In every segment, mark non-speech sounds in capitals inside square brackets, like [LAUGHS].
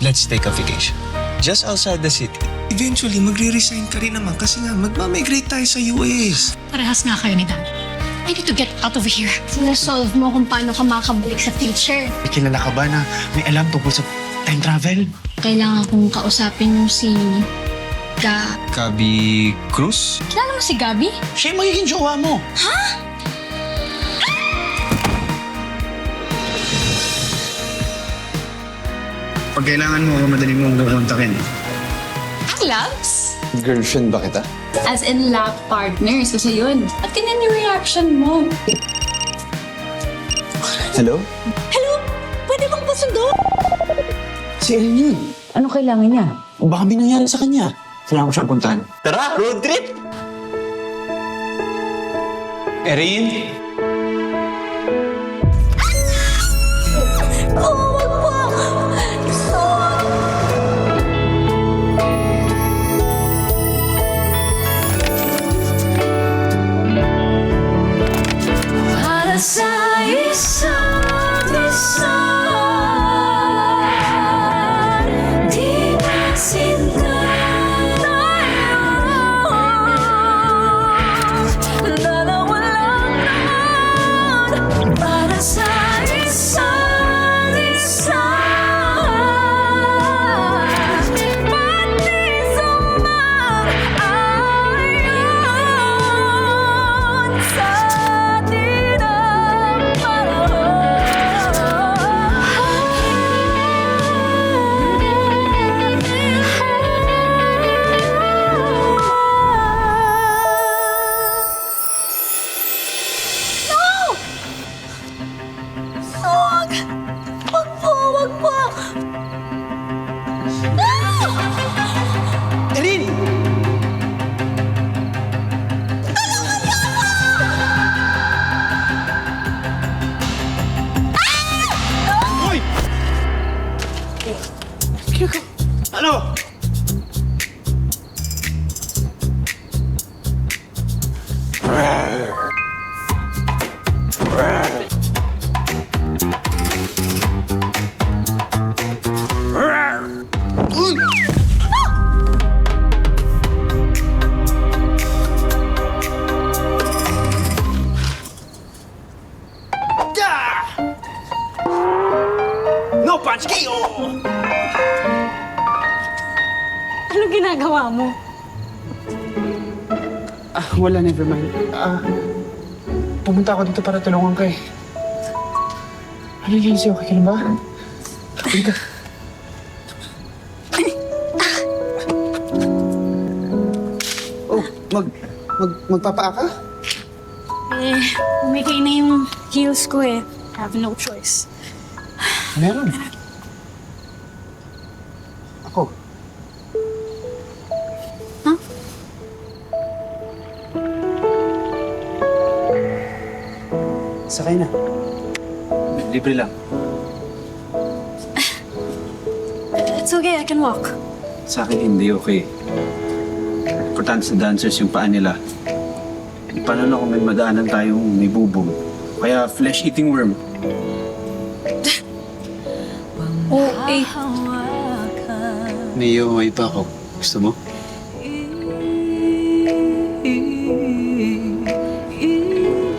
let's take a vacation. Just outside the city. Eventually, magre-resign ka rin naman kasi nga magmamigrate tayo sa US. Parehas nga kayo ni Dan. I need to get out of here. Sinasolve mo kung paano ka makabalik sa future. May kilala ka ba na may alam tungkol sa time travel? Kailangan kong kausapin yung si... Ga... Kabi Cruz? Kilala mo si Gabi? Siya yung magiging jowa mo. Pag kailangan mo, madali mo kukontakin. Labs? Girlfriend ba kita? As in lab partners. Kasi yun. At ganyan yung reaction mo. Hello? Hello? Pwede bang pasundo? Si Erin yun. Ano kailangan niya? Baka may nangyari sa kanya? Kailangan ko siyang puntahan. Tara, road trip! Erin? Ano? Wala, never mind. Ah, pumunta ako dito para tulungan ka eh. Ano yan sa'yo? Okay ka na ba? Halika. Oh, mag, mag, magpapaa ka? Eh, umikay na yung heels ko eh. I have no choice. Meron. Sakay na. Libre lang. It's okay, I can walk. Sa akin, hindi okay. Importante sa dancers yung paa nila. E, paano na kung may madaanan tayong may bubong? Kaya flesh-eating worm. [LAUGHS] Oh, eh. May UOI pa ako. Gusto mo?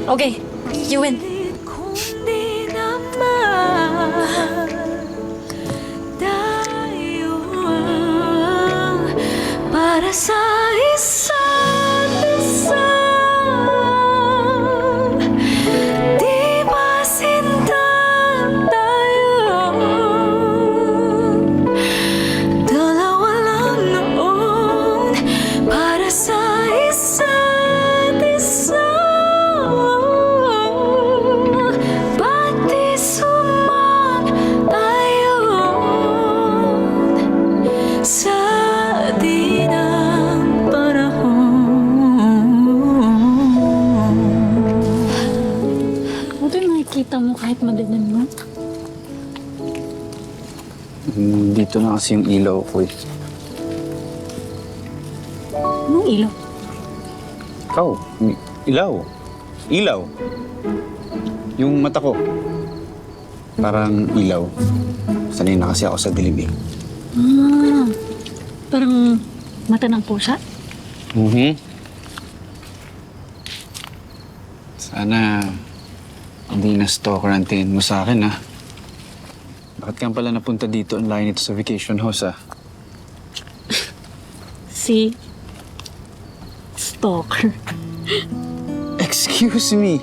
Okay, you win. Sa di ng panahon Ano nakikita mo kahit madilim mo? Dito na kasi yung ilaw ko eh. Anong ilaw? Ikaw, ilaw. Ilaw. Yung mata ko. Parang ilaw. Sanay na kasi ako sa dilim eh. Ah, parang mata ng pusa. Mhm. Sana hindi na stalker ang tingin mo sa akin, ha? Bakit ka pala napunta dito online ito sa vacation house, ha? Si... Stalker. [LAUGHS] Excuse me.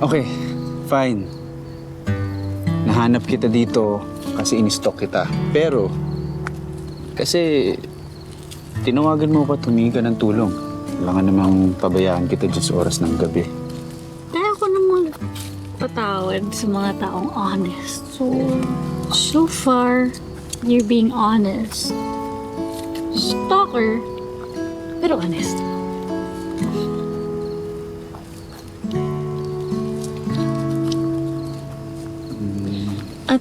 Okay, fine. Nahanap kita dito kasi in-stalk kita. Pero, kasi tinawagan mo ko tumingi ka ng tulong. Wala namang pabayaan kita dyan sa oras ng gabi. Kaya ako namang patawad sa mga taong honest. So, so far, you're being honest. Stalker, pero honest. At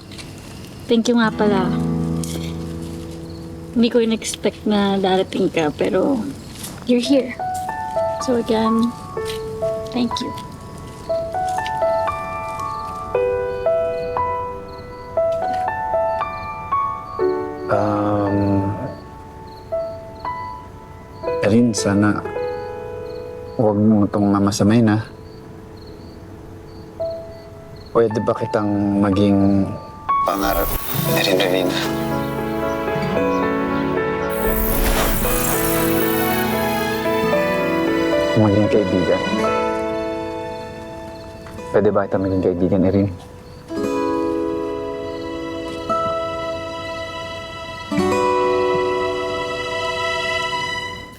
thank you nga pala. Hindi ko in-expect na darating ka, pero you're here. So again, thank you. Um, Erin, sana huwag mo itong mamasamain, ha? Pwede ba kitang maging pangarap ni Rin Revina? Maging kaibigan. Pwede ba kita maging kaibigan, Erin?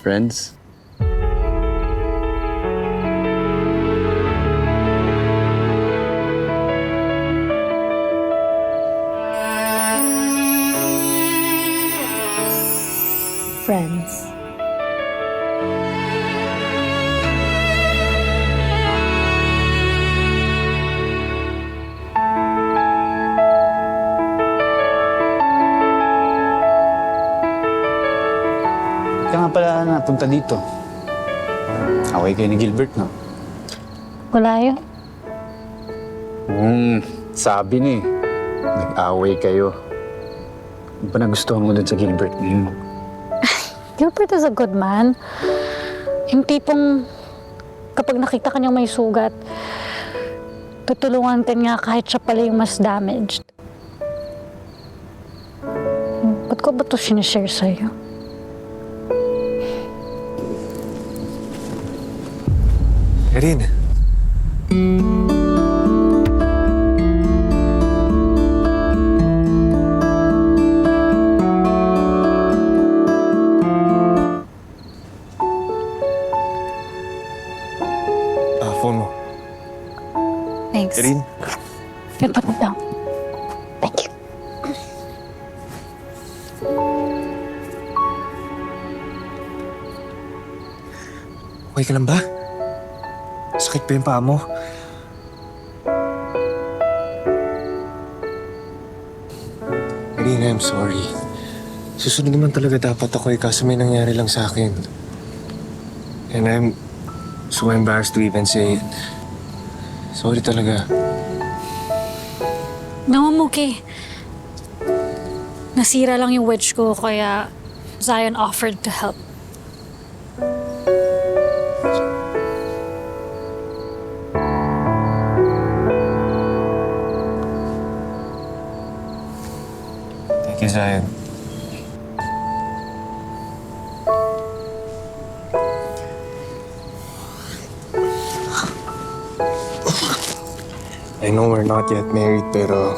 Friends? Friends. Dito? Away kayo ni Gilbert, no? Wala yun. Hmm, sabi ni. Nag-away kayo. Ano ba nagustuhan mo dun sa Gilbert na [LAUGHS] yun? Gilbert is a good man. Yung tipong kapag nakita ka niyang may sugat, tutulungan ka niya kahit siya pala yung mas damaged. Ba't ko ba ito sinishare sa'yo? Erin, ah, phone mo. Thanks. Erin, Yan pa daw. Thank you. okay ka lang ba? Pa yung paa mo? I'm sorry. Susunod naman talaga dapat ako eh, kaso may nangyari lang sa akin. And I'm so embarrassed to even say it. Sorry talaga. No, I'm okay. Nasira lang yung wedge ko, kaya Zion offered to help. I know we're not yet married, pero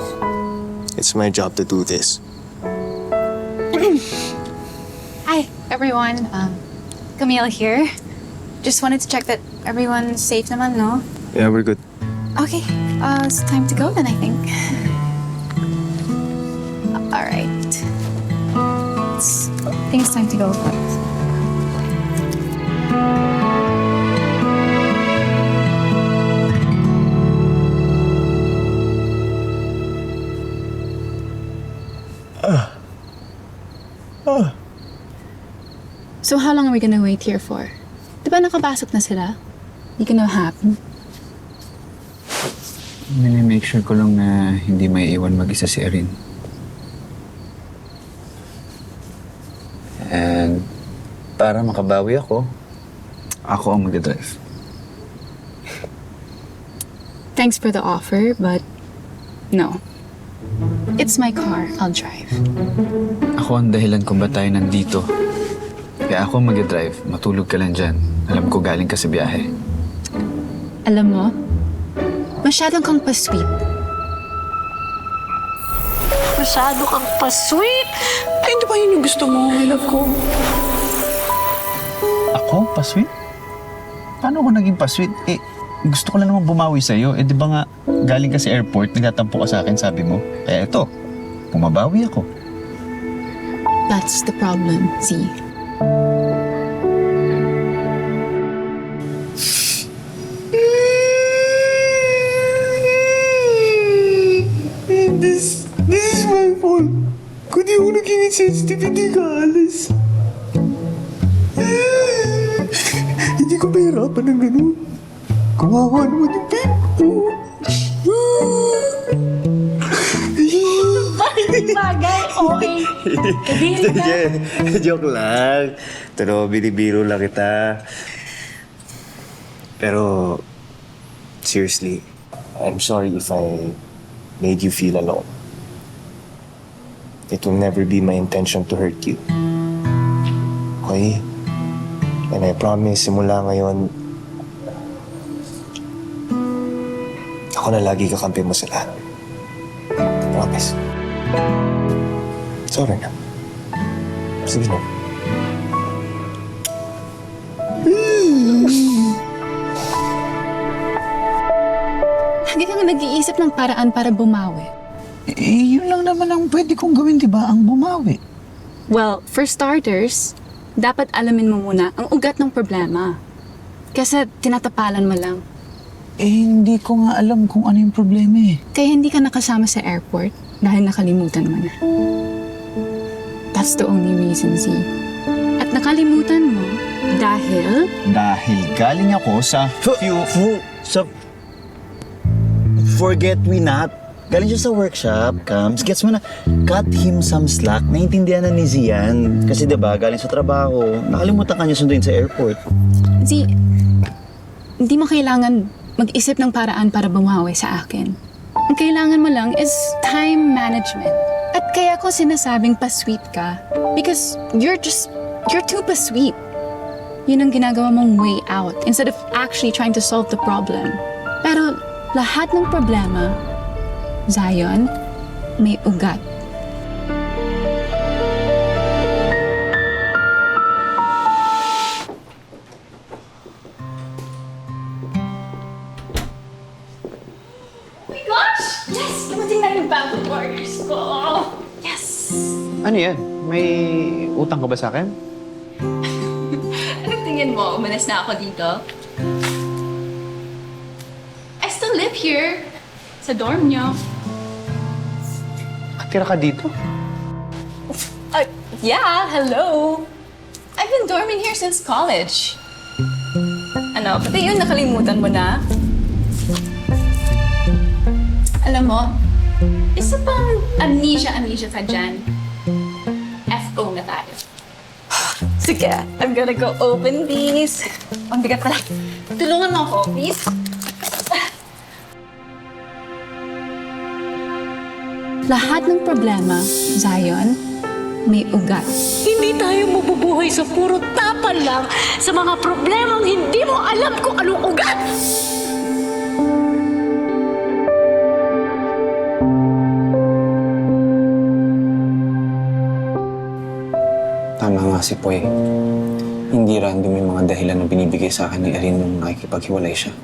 it's my job to do this. [CLEARS THROAT] Hi, everyone. Um, Camille here. Just wanted to check that everyone's safe naman, no? Yeah, we're good. Okay, uh, it's time to go then, I think. [LAUGHS] All right. It's, I think it's time to go. So how long are we gonna wait here for? Di ba nakapasok na sila? Hindi gonna happen. Mini-make sure ko lang na hindi may iwan mag-isa si Erin. And para makabawi ako, ako ang mag-drive. Thanks for the offer, but no. It's my car. I'll drive. Ako ang dahilan kung ba tayo nandito. Kaya ako ang mag-drive, matulog ka lang dyan. Alam ko galing ka sa biyahe. Alam mo, masyadong kang pa-sweet. Masyado kang pa-sweet. Ay, hindi ba yun yung gusto mo, I love ko? Ako? Pa-sweet? Paano ako naging pa-sweet? Eh, gusto ko lang naman bumawi sa'yo. Eh, di ba nga, galing ka sa airport, nagtatampo ka sa akin, sabi mo. Kaya ito, bumabawi ako. That's the problem, Z. This, this is my fault. Kung di ako naging insensitive, hindi ka alis. Kadiri ka. [LAUGHS] Joke lang. Pero binibiro lang kita. Pero, seriously, I'm sorry if I made you feel alone. It will never be my intention to hurt you. Okay? And I promise, simula ngayon, ako na lagi kakampi mo sa lahat. Promise. Sorry na. Sige na. Lagi kang nag-iisip ng paraan para bumawi. Eh, yun lang naman ang pwede kong gawin, di ba? Ang bumawi. Well, for starters, dapat alamin mo muna ang ugat ng problema. Kasi tinatapalan mo lang. Eh, hindi ko nga alam kung ano yung problema eh. Kaya hindi ka nakasama sa airport dahil nakalimutan mo na. That's the only reason, Z. At nakalimutan mo dahil Dahil galing ako sa few... Fu, sa... Forget we not. Galing siya sa workshop, Kams. Gets mo na, cut him some slack. Naintindihan na ni Zian. Kasi ba galing sa trabaho. Nakalimutan ka niya sunduin sa airport. Z, hindi mo kailangan mag-isip ng paraan para bumawi sa akin. Ang kailangan mo lang is time management. Kaya ko sinasabing pa-sweet ka because you're just, you're too pa-sweet. Yun ang ginagawa mong way out instead of actually trying to solve the problem. Pero lahat ng problema, Zion, may ugat. May utang ka ba sa akin? [LAUGHS] Anong tingin mo? Umalis na ako dito? I still live here. Sa dorm niyo. Katira ka dito? Uh, yeah, hello. I've been dorming here since college. Ano, pati yun nakalimutan mo na? Alam mo, isa pang amnesia-amnesia ka dyan. Sige, I'm gonna go open these. Ang bigat pala. Tulungan mo ako, please. Lahat ng problema, Zion, may ugat. Hindi tayo mabubuhay sa puro tapal lang sa mga problemang hindi mo alam kung anong ugat! Tama nga si Poy. Hindi random yung mga dahilan na binibigay sa akin ni Erin nung nakikipaghiwalay siya.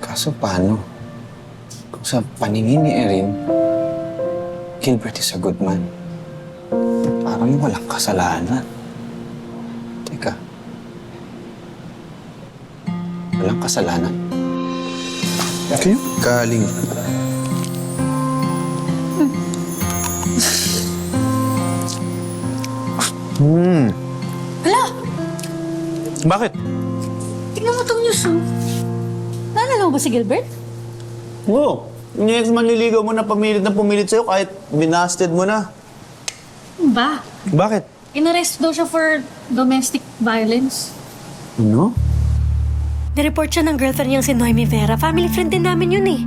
Kaso paano? Kung sa paningin ni Erin, Gilbert is a good man. Parang walang kasalanan. Teka. Walang kasalanan? Okay. Galing. [LAUGHS] Hmm. Bakit? Tingnan mo itong news, oh. Naalala mo ba si Gilbert? Oo. Yung ex manliligaw mo na pamilit na pumilit sa'yo kahit binasted mo na. Ba? Bakit? Inarrest daw siya for domestic violence. Ano? Nireport siya ng girlfriend niyang si Noemi Vera. Family friend din namin yun eh.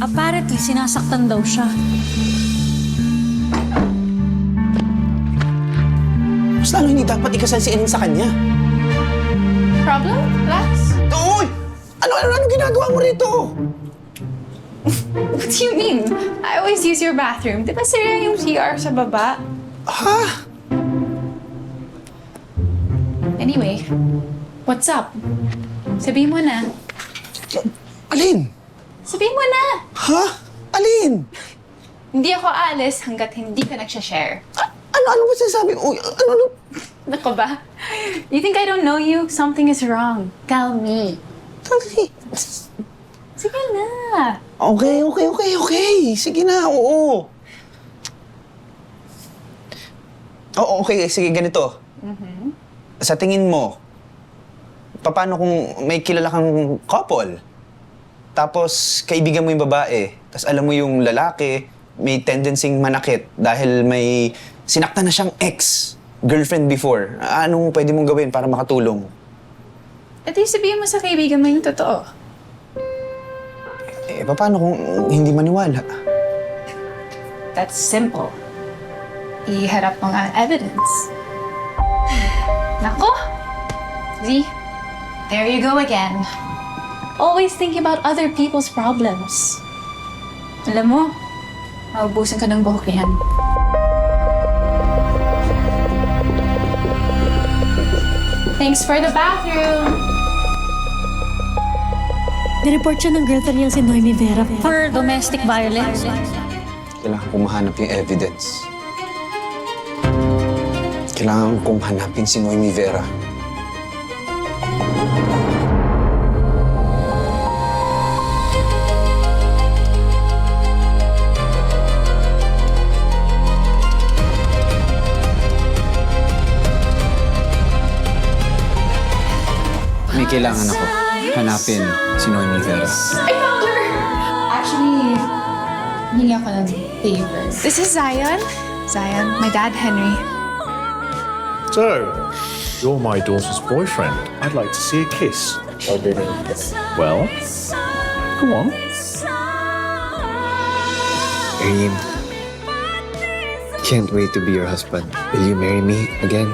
Apparently, sinasaktan daw siya. Mas lalo hindi dapat ikasal si Ellen sa kanya. Problem? Relax. Uy! Ano, ano, ano ginagawa mo rito? [LAUGHS] What do you mean? I always use your bathroom. Di ba sira yung CR sa baba? Ha? Anyway, what's up? Sabihin mo na. Alin? Sabihin mo na! Ha? Alin? [LAUGHS] Hindi ako aalis hanggat hindi ka nagsha-share. Ano, ano ba sinasabi? Uy, ano, ano? Nako ba? You think I don't know you? Something is wrong. Tell me. Dali. Sige na. Okay, okay, okay, okay. Sige na, oo. Oo, okay. Sige, ganito. Sa tingin mo, paano kung may kilala kang couple? Tapos, kaibigan mo yung babae. Tapos alam mo yung lalaki, may tendency manakit dahil may sinaktan na siyang ex girlfriend before. Anong pwede mong gawin para makatulong? At sabihin mo sa kaibigan mo yung totoo. Eh, paano kung hindi maniwala? That's simple. Iharap mo nga ang evidence. [SIGHS] Nako! Z, there you go again. Always thinking about other people's problems. Alam mo, maubusan ka ng buhok yan. Thanks for the bathroom! Nireport siya ng girlfriend niyang si Noemi Vera. For domestic violence. Kailangan kong mahanap yung evidence. Kailangan kong hanapin si Noemi Vera. Kailangan ako. Hanapin si Noemi Vera. I found her! Actually, hingi ako ng favor. This is Zion. Zion, my dad, Henry. So, you're my daughter's boyfriend. I'd like to see a kiss. Oh, well, go on. Erin, can't wait to be your husband. Will you marry me again?